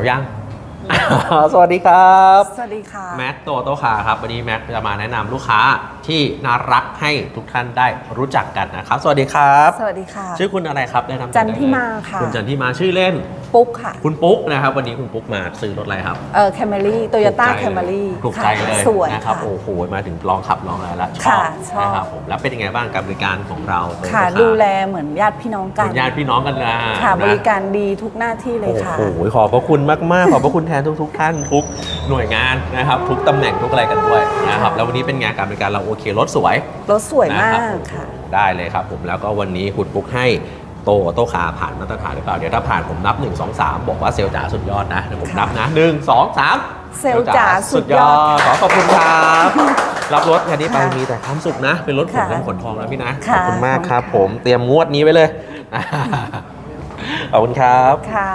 เอายัง สวัสดีครับ สวัสดีค่ะ แม็กโตโตคาครับ วันนี้แม็กจะมาแนะนำลูกค้าที่น่ารักให้ทุกท่านได้รู้จักกันนะครับ สวัสดีครับ สวัสดีค่ะ ชื่อคุณอะไรครับแนะนำตัวจันทิได้เลยมาค่ะ คุณจันทิมาชื่อเล่น ปุ๊กค่ะ คุณปุ๊กนะครับวันนี้คุณปุ๊กมาซื้อรถอะไรครับเออแคมรี่โตโยต้าแคมรี่ถูกใจเลยสวยนะครับค่ะโอ้โหมาถึงลองขับลองอะไรแล้วชอบค่ะชอบนะครับผมแล้วเป็นยังไงบ้างการบริการของเราค่ะ Toyota ดูแลเหมือนญาติพี่น้องกัเป็นนญาติพี่น้องกันนะค่ะนะบริการดีทุกหน้าที่เลยค่ะโอ้โหขอบพระคุณมากๆขอบพระคุณแทนทุก ๆ ท่านทุกหน่วยงานนะครับทุกตำแหน่งทุกอะไรกันด้วยนะครับแล้ววันนี้เป็นไงานการบริการเราโอเครถสวยรถสวยมานะกรับค่ะได้เลยครับผมแล้วก็วันนี้คุณปุ๊กให้ โตโตคาผ่านมาตรฐานหรือเปล่า เดี๋ยวถ้าผ่านผมนับ 1 2 3 บอกว่าเซลล์จ๋าสุดยอดนะ เดี๋ยวผมค่ะนับนะ 1 2 3 เซลล์จ๋าสุดยอด ขอขอบคุณครับ รับรถคันนี้ไปค่ะมีแต่ความสุขนะ เป็นรถขนค่ะเงินขนทองนะพี่นะขค่ะอบคุณมากครับ ผมเตรียมงวดนี้ไว้เลยขอบคุณครับค่ะ